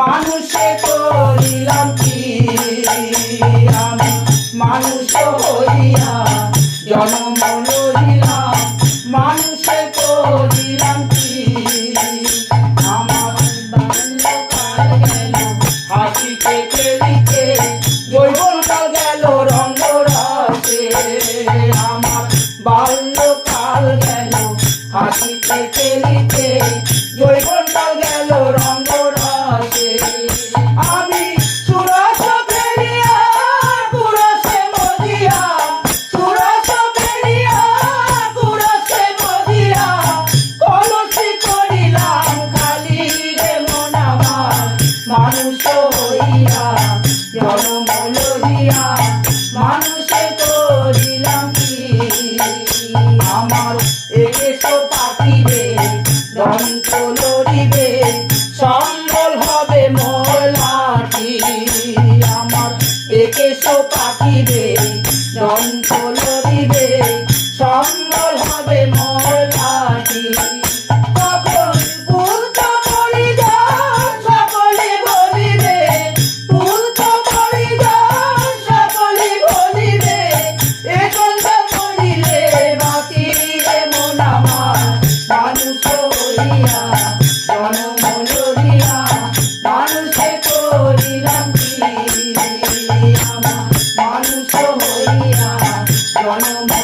মানুষে করিলাম কি? আমি মানুষ হইয়া জন্ম লইলাম মানুষে করিলাম কি? আমার বাল্যকাল গেল হাসিতে খেলিতে জৈবকাল গেল রঙ্গ রাতে আমার বাল্যকাল গেল হাসিতে খেলিতে যৌবনটাও গেল, রঙ্গ আমি সুরস ফেরিয়া কুরসে মদিয়া সুরস ফেরিয়া কুরসে মদিয়া কলসি করিলাম, খালি রে মনাবার মানুষ হইয়া, জনম লইয়া, মানুষের তো পাখি মানুষ হইয়া জনম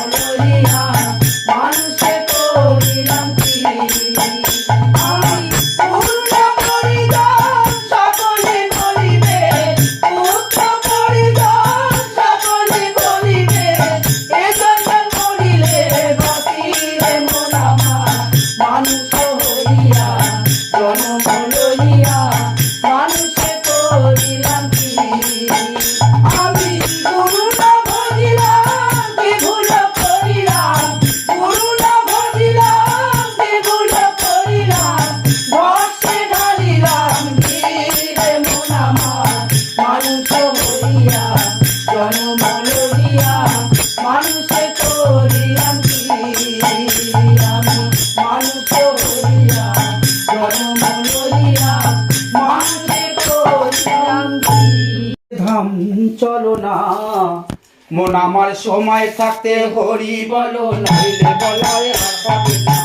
মন আমার সময় থাকতে হরি বলো নাইলে বলায় আর পাবে না।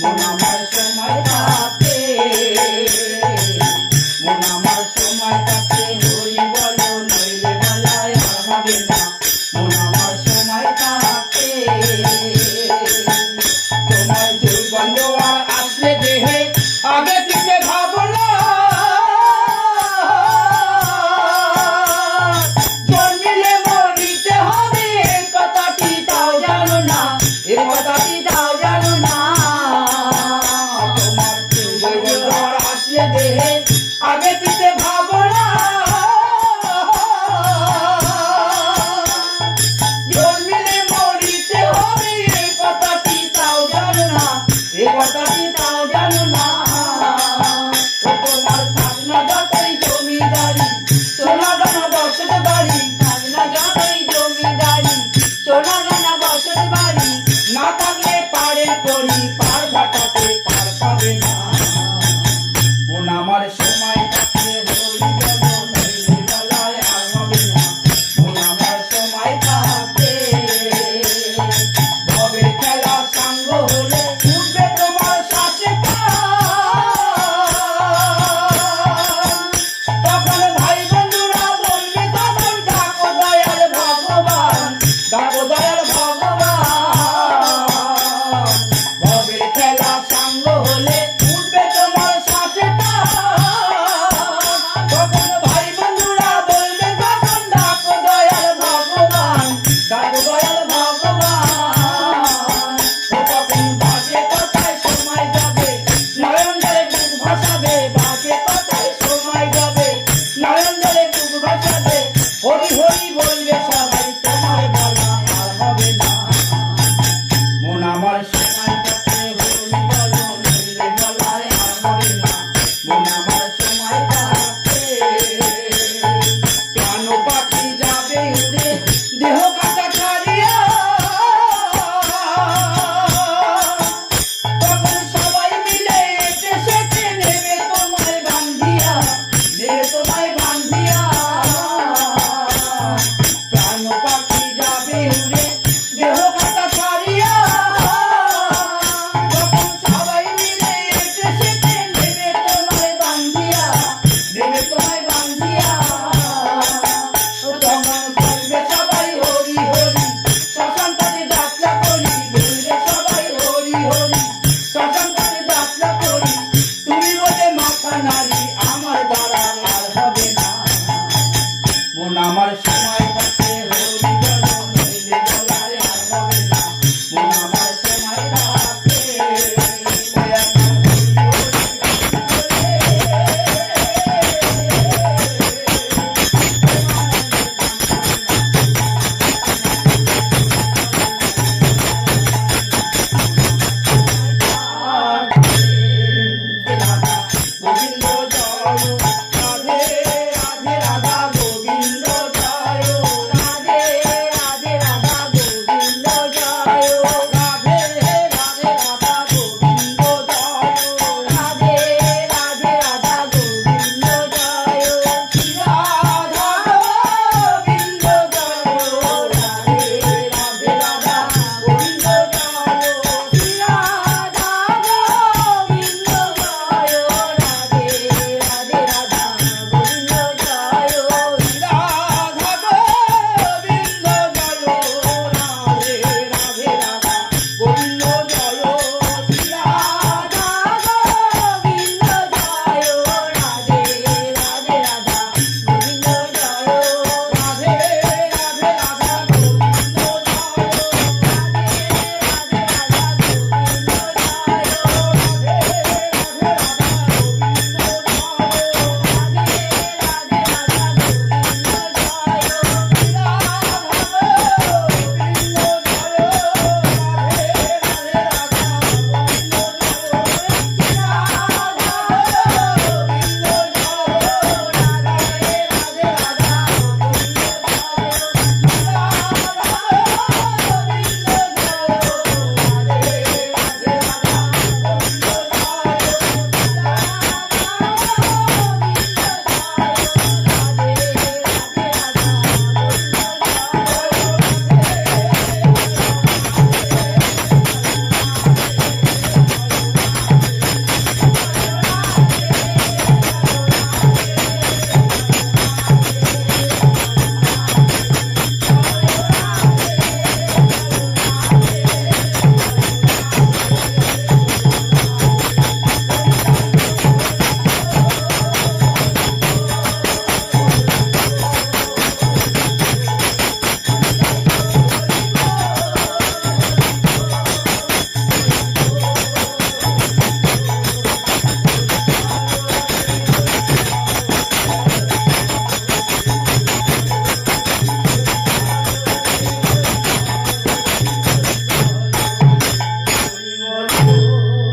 মন আমার সময় থাকতে, মন আমার সময় থাকতে হরি বলো নাইলে বলায় আর পাবে না। মন আমার সময় থাকতে। Chama aí, levanté.